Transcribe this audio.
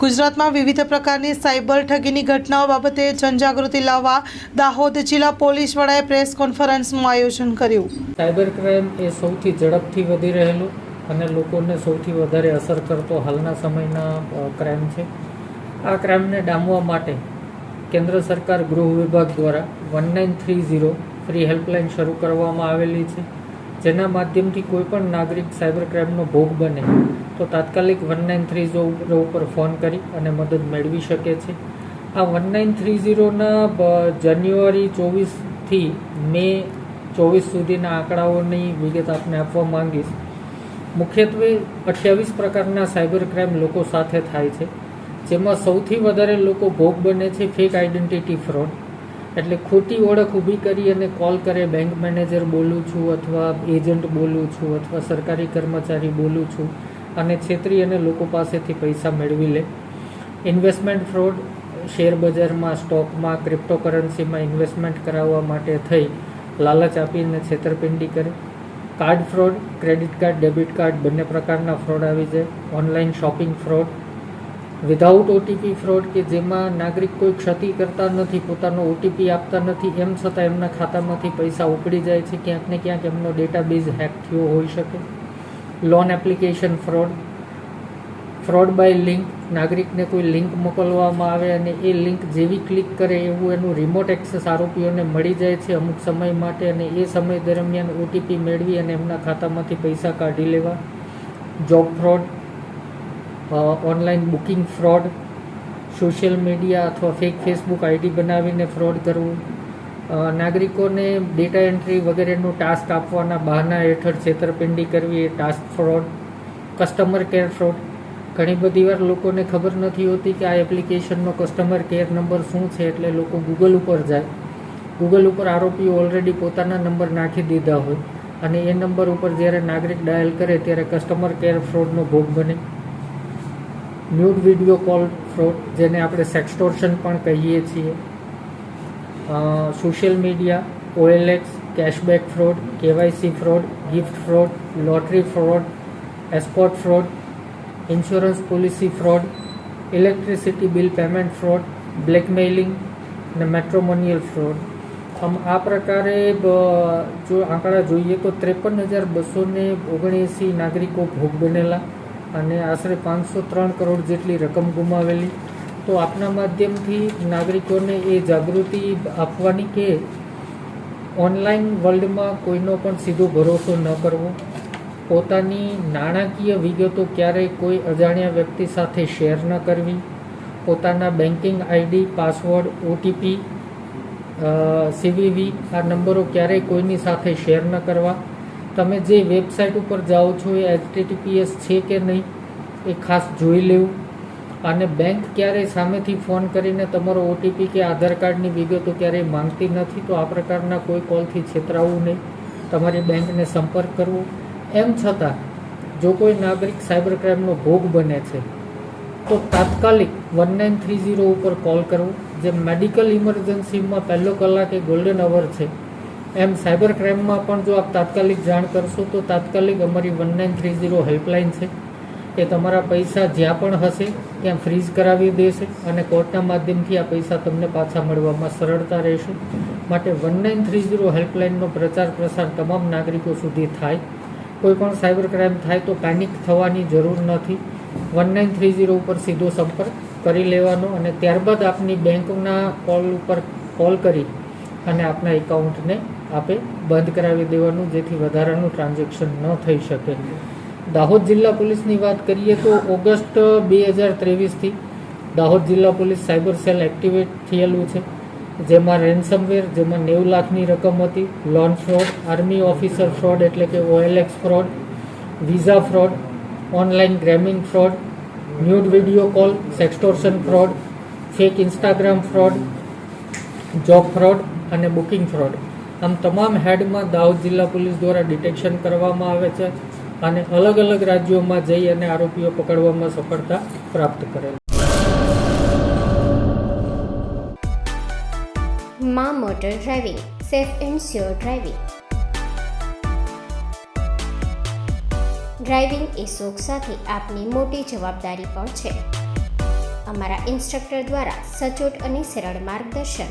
ગુજરાતમાં વિવિધ પ્રકારની સાયબર ઠગીની ઘટનાઓ બાબતે જનજાગૃતિ લાવવા દાહોદ જિલ્લા પોલીસ વડાએ પ્રેસ કોન્ફરન્સનું આયોજન કર્યું. સાયબર ક્રાઇમ એ સૌથી ઝડપથી વધી રહેલો અને લોકોને સૌથી વધારે અસર કરતો હાલના સમયના ક્રાઇમ છે. આ ક્રાઇમને ડામવા માટે કેન્દ્ર સરકાર ગૃહ વિભાગ દ્વારા one nine three zero free helpline શરૂ કરવામાં આવેલી છે. જેના માધ્યમથી કોઈ પણ નાગરિક સાયબર ક્રાઇમનો ભોગ બને, તો તાત્કાલિક વન નાઇન થ્રી ઝીરો ઉપર ફોન કરી અને મદદ મેળવી શકે છે. આ વન નાઇન થ્રી ઝીરોના જાન્યુઆરી ચોવીસથી મે ચોવીસ સુધીના આંકડાઓની વિગત આપને આપવા માંગીશ. મુખ્યત્વે અઠ્યાવીસ પ્રકારના સાયબર ક્રાઇમ લોકો સાથે થાય છે, જેમાં સૌથી વધારે લોકો ભોગ બને છે ફેક આઈડેન્ટિટી ફ્રોડ. એટલે ખોટી ઓળખ ઊભી કરી અને કોલ કરે બેંક મેનેજર બોલું છું અથવા એજન્ટ બોલું છું અથવા સરકારી કર્મચારી બોલું છું અને છેતરી અને લોકો પાસેથી પૈસા મેળવી લે. ઇન્વેસ્ટમેન્ટ ફ્રોડ શેર બજારમાં સ્ટોકમાં ક્રિપ્ટોકરન્સીમાં ઇન્વેસ્ટમેન્ટ કરાવવા માટે થઈ, લાલચ આપીને છેતરપિંડી કરે. Card fraud credit card debit card બંને પ્રકારના ફ્રોડ આવી જાય. Online shopping fraud without OTP fraud કે જેમાં નાગરિક કોઈ ક્ષતિ કરતા નથી, પોતાનો ઓટીપી આપતા નથી, એમ છતાં એમના ખાતામાંથી પૈસા ઉપડી જાય છે, ક્યાંક ને ક્યાંક એમનો ડેટાબેઝ હેક થયો હોઈ શકે. Loan application fraud fraud by link નાગરિકને કોઈ લિંક મોકલવામાં આવે અને એ લિંક જેવી ક્લિક કરે એવું એનું રિમોટ એક્સેસ આરોપીઓને મળી જાય છે અમુક સમય માટે અને એ સમય દરમિયાન ઓટીપી મેળવી અને એમના ખાતામાંથી પૈસા કાઢી લેવા. Job fraud online booking fraud social media અથવા ફેક ફેસબુક આઈડી બનાવીને ફ્રોડ કરવું. નાગરિકોને ડેટા એન્ટ્રી વગેરેનું ટાસ્ક આપવાના બહાના હેઠળ છેતરપિંડી કરવી એ task fraud customer care fraud ઘણી બધી વાર લોકોને ખબર નથી હોતી કે આ એપ્લિકેશનનો કસ્ટમર કેર નંબર શું છે એટલે લોકો ગૂગલ ઉપર જાય. ગૂગલ ઉપર આરોપીઓ ઓલરેડી પોતાના નંબર નાખી દીધા હોય અને એ નંબર ઉપર જ્યારે નાગરિક ડાયલ કરે ત્યારે કસ્ટમર કેર ફ્રોડનો ભોગ બને. ન્યૂડ વીડિયો કોલ ફ્રોડ, જેને આપણે સેક્સટોર્શન પણ કહીએ છીએ. Social media, OLX, cashback fraud, KYC fraud, gift fraud, lottery fraud, escort fraud, insurance policy fraud, electricity bill payment fraud, blackmailing અને મેટ્રોમોનિયલ ફ્રોડ. આમ આ પ્રકારે જો આંકડા જોઈએ તો ત્રેપન હજાર બસો ઓગણએંસી નાગરિકો ભોગ બનેલા. અને આશરે પાંચસો ત્રણ કરોડ જેટલી રકમ ગુમાવેલી. તો આપના માધ્યમથી નાગરિકોને એ જાગૃતિ આપવાની કે ઓનલાઈન વર્લ્ડમાં કોઈનો પણ સીધો ભરોસો ન કરવો? પોતાની નાણાકીય વિગતો ક્યારેય કોઈ અજાણ્યા વ્યક્તિ સાથે શેર ન કરવી? પોતાના banking ID, password, OTP CVV આ નંબરો ક્યારેય કોઈની સાથે શેર ન કરવા? તમે જે વેબસાઇટ ઉપર જાઓ છો એ એચટીટીપીએસ છે કે નહીં, એ ખાસ જોઈ લેવું. અને બેંક ક્યારેય સામેથી ફોન કરીને તમારો ઓટીપી કે આધાર કાર્ડની વિગતો ક્યારેય માંગતી નથી, તો આ પ્રકારના કોઈ કોલથી છેતરાવવું નહીં. તમારી બેંકને સંપર્ક કરવો. એમ છતાં, જો કોઈ નાગરિક સાયબર ક્રાઇમનો ભોગ બને છે, તો તાત્કાલિક વન નાઇન થ્રી ઝીરો ઉપર કોલ કરવો. જે મેડિકલ ઇમરજન્સીમાં પહેલો કલાક એ ગોલ્ડન અવર છે એમ સાયબર ક્રાઇમમાં પણ જો આપ તાત્કાલિક જાણ કરશો તો તાત્કાલિક અમારી one nine three zero helpline છે. એ તમારા પૈસા જ્યાં પણ હશે ત્યાં ફ્રીઝ કરાવી દેશે અને કોર્ટના માધ્યમથી આ પૈસા તમને પાછા મળવામાં સરળતા રહેશે. માટે વન નાઇન થ્રી ઝીરો હેલ્પલાઇનનો પ્રચાર પ્રસાર તમામ નાગરિકો સુધી થાય. કોઈ પણ સાયબર ક્રાઇમ થાય તો પેનિક થવાની જરૂર નથી. વન નાઇન થ્રી ઝીરો ઉપર સીધો સંપર્ક કરી લેવાનો અને ત્યારબાદ આપની બેંકના કોલ ઉપર કોલ કરી અને આપના એકાઉન્ટને આપે બંધ કરાવી દેવાનું જેથી વધારાનું ટ્રાન્ઝેક્શન ન થઈ શકે. દાહોદ જિલ્લા પોલીસની વાત કરીએ તો ઓગસ્ટ બે હજાર ત્રેવીસથી દાહોદ જિલ્લા પોલીસ સાયબર સેલ એક્ટિવેટ થયેલું છે, જેમાં રેન્સમવેર જેમાં નેવું લાખની રકમ હતી, loan fraud, army officer fraud એટલે કે OLX fraud, visa fraud, online gaming fraud, nude video call sextortion fraud fake Instagram fraud, job fraud અને બુકિંગ ફ્રોડ. આમ તમામ હેડમાં દાહોદ જિલ્લા પોલીસ દ્વારા ડિટેક્શન કરવામાં આવે છે અને અલગ અલગ રાજ્યોમાં જઈ અને આરોપીઓ પકડવામાં સફળતા પ્રાપ્ત કરેલ. મા motor driving, safe and sure driving. Driving એ શોખ સાથે આપની મોટી જવાબદારી પણ છે. અમારા ઇન્સ્ટ્રક્ટર દ્વારા સચોટ અને સરળ માર્ગદર્શન